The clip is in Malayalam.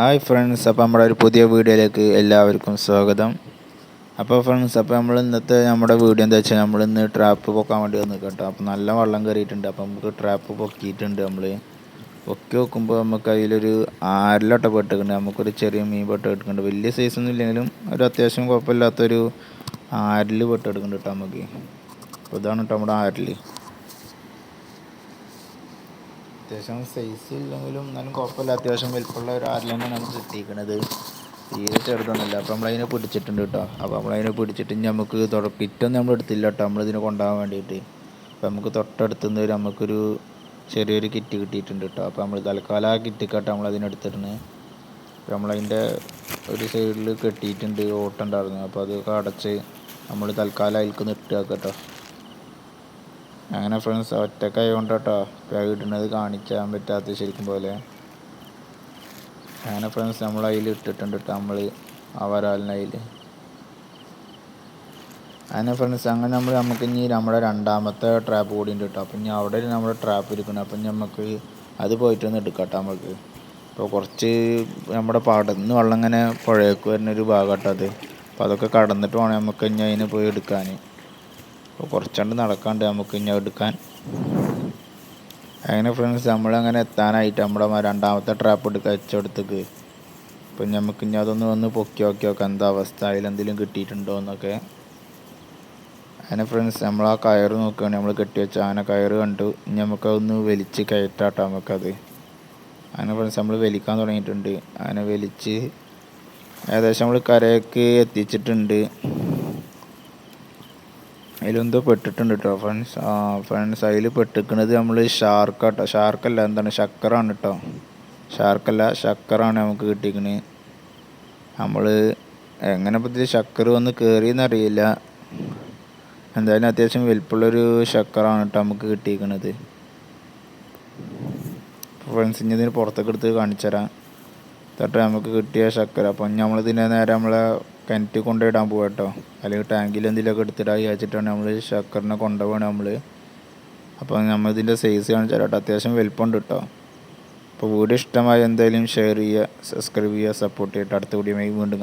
ഹായ് ഫ്രണ്ട്സ് അപ്പോൾ നമ്മുടെ ഒരു പുതിയ വീഡിയോയിലേക്ക് എല്ലാവർക്കും സ്വാഗതം. അപ്പോൾ ഫ്രണ്ട്സ് അപ്പോൾ നമ്മൾ ഇന്നത്തെ നമ്മുടെ വീഡിയോ എന്താ വെച്ചാൽ നമ്മൾ ഇന്ന് ട്രാപ്പ് പൊക്കാൻ വേണ്ടി വന്ന് കേട്ടോ. അപ്പോൾ നല്ല വെള്ളം കയറിയിട്ടുണ്ട്. അപ്പോൾ നമുക്ക് ട്രാപ്പ് പൊക്കിയിട്ടുണ്ട് നമ്മൾ പൊക്കി വെക്കുമ്പോൾ നമുക്ക് അതിലൊരു ആരിലോട്ട പെട്ടിട്ടുണ്ട്. നമുക്കൊരു ചെറിയ മീൻ പെട്ട് എടുക്കുന്നുണ്ട്. വലിയ സൈസൊന്നും ഇല്ലെങ്കിലും ഒരു അത്യാവശ്യം കുഴപ്പമില്ലാത്തൊരു ആരിൽ പെട്ട് എടുക്കുന്നുണ്ട് കേട്ടോ നമുക്ക്. അപ്പോൾ ഇതാണ് കേട്ടോ നമ്മുടെ ആരിൽ അത്യാവശ്യം സൈസ് ഇല്ലെങ്കിലും എന്നാലും കുഴപ്പമില്ല. അത്യാവശ്യം വലിപ്പമുള്ള ഒരു ആരിലാണ് നമുക്ക് കിട്ടിയിരിക്കുന്നത്. തീരെ ചെറുതൊന്നുമില്ല. അപ്പോൾ നമ്മളതിനെ പിടിച്ചിട്ടുണ്ട് കേട്ടോ അപ്പോൾ നമ്മളതിനെ പിടിച്ചിട്ട് നമുക്ക് കിറ്റൊന്നും നമ്മൾ എടുത്തില്ല കേട്ടോ നമ്മളിതിനെ കൊണ്ടുപോകാൻ വേണ്ടിയിട്ട്. അപ്പോൾ നമുക്ക് തൊട്ടടുത്ത് നിന്ന് നമുക്കൊരു ചെറിയൊരു കിറ്റ് കിട്ടിയിട്ടുണ്ട് കേട്ടോ അപ്പോൾ നമ്മൾ തൽക്കാലം ആ കിറ്റ് കേട്ടോ നമ്മളതിനെ എടുത്തിട്ടുണ്ട് അപ്പോൾ നമ്മളതിന്റെ ഒരു സൈഡിൽ കെട്ടിയിട്ടുണ്ട് ഓട്ടം ഉണ്ടായിരുന്നു. അപ്പോൾ അതൊക്കെ അടച്ച് നമ്മൾ തൽക്കാലം അതിൽക്ക് നിട്ടുക കേട്ടോ. അങ്ങനെ ഫ്രണ്ട്സ് ഒറ്റക്കായതുകൊണ്ട് കേട്ടോ ഇടുന്നത് കാണിക്കാൻ പറ്റാത്ത ശരിക്കും പോലെ. അങ്ങനെ ഫ്രണ്ട്സ് നമ്മൾ അതിൽ ഇട്ടിട്ടുണ്ട് കേട്ടോ നമ്മൾ ആ വരാലിനതിൽ അങ്ങനെ ഫ്രണ്ട്സ് അങ്ങനെ നമ്മൾ നമുക്ക് ഇനി നമ്മുടെ രണ്ടാമത്തെ ട്രാപ്പ് കൂടി ഉണ്ട് കേട്ടോ അപ്പം ഇനി അവിടെ നമ്മുടെ ട്രാപ്പ് ഇരിക്കണം. അപ്പം നമുക്ക് അത് പോയിട്ടൊന്ന് എടുക്കാം കേട്ടോ നമുക്ക് അപ്പോൾ കുറച്ച് നമ്മുടെ പാടത്തുനിന്ന് വെള്ളം ഇങ്ങനെ പുഴയ്ക്ക് വരുന്നൊരു ഭാഗം കേട്ടോ അത്. അപ്പോൾ അതൊക്കെ കടന്നിട്ട് വേണം നമുക്ക് ഇനി അതിന് പോയി എടുക്കാൻ അപ്പോൾ കുറച്ചുകൊണ്ട് നടക്കാണ്ട് നമുക്ക് ഇനി എടുക്കാൻ. അങ്ങനെ ഫ്രണ്ട്സ് നമ്മളങ്ങനെ എത്താനായിട്ട് നമ്മുടെ രണ്ടാമത്തെ ട്രാപ്പ് എടുത്ത് വെച്ചെടുത്തേക്ക് അപ്പം നമുക്ക് ഇനി അതൊന്ന് ഒന്ന് പൊക്കി നോക്കി നോക്കാം. എന്താ അവസ്ഥ? അതിലെന്തെങ്കിലും കിട്ടിയിട്ടുണ്ടോ എന്നൊക്കെ. അങ്ങനെ ഫ്രണ്ട്സ് നമ്മൾ ആ കയറ് നോക്കുകയാണ്. നമ്മൾ കെട്ടി വെച്ച ആന കയറ് കണ്ടു. ഇനി നമുക്കതൊന്ന് വലിച്ച് കയറ്റാട്ടോ നമുക്കത്. അങ്ങനെ ഫ്രണ്ട്സ് നമ്മൾ വലിക്കാൻ തുടങ്ങിയിട്ടുണ്ട്. അങ്ങനെ വലിച്ച് ഏകദേശം നമ്മൾ കരയ്ക്ക് എത്തിച്ചിട്ടുണ്ട്. അതിലെന്തോ പെട്ടിട്ടുണ്ട് കേട്ടോ ഫ്രണ്ട്സ് ആ ഫ്രണ്ട്സ് അതിൽ പെട്ടിക്കണത് നമ്മൾ ഷാർക്ക് കേട്ടോ ഷാർക്കല്ല എന്താണ്? ശക്കറാണ് കേട്ടോ ഷാർക്കല്ല ശക്കറാണ് നമുക്ക് കിട്ടിക്കണ്. നമ്മൾ എങ്ങനെ പറ്റി ശക്കർ വന്ന് കയറിയെന്നറിയില്ല എന്തായാലും അത്യാവശ്യം വലിപ്പമുള്ളൊരു ശക്കറാണ് കേട്ടോ നമുക്ക് കിട്ടിയിരിക്കണത് ഫ്രണ്ട്സ് ഇനി ഇതിന് പുറത്തേക്ക് എടുത്ത് കാണിച്ചു തരാം തൊട്ട് നമുക്ക് കിട്ടിയ ശക്കര അപ്പം നമ്മളിതിന്റെ നേരെ നമ്മളെ കിണറ്റിൽ കൊണ്ടിടാൻ പോവാ കേട്ടോ. അല്ലെങ്കിൽ ടാങ്കിൽ എന്തെങ്കിലുമൊക്കെ എടുത്തിടാൻ വിചാരിച്ചിട്ടാണ് നമ്മൾ ഷക്കറിനെ കൊണ്ടുപോകണം നമ്മൾ. അപ്പോൾ നമ്മൾ ഇതിന്റെ സൈസ് കാണിച്ചാൽ കേട്ടോ. അത്യാവശ്യം വലിപ്പമുണ്ട് കേട്ടോ. അപ്പോൾ വീഡിയോ ഇഷ്ടമായ എന്തായാലും ഷെയർ ചെയ്യുക സബ്സ്ക്രൈബ് ചെയ്യുക സപ്പോർട്ട് ചെയ്തിട്ട് അടുത്ത വീഡിയോ വീണ്ടും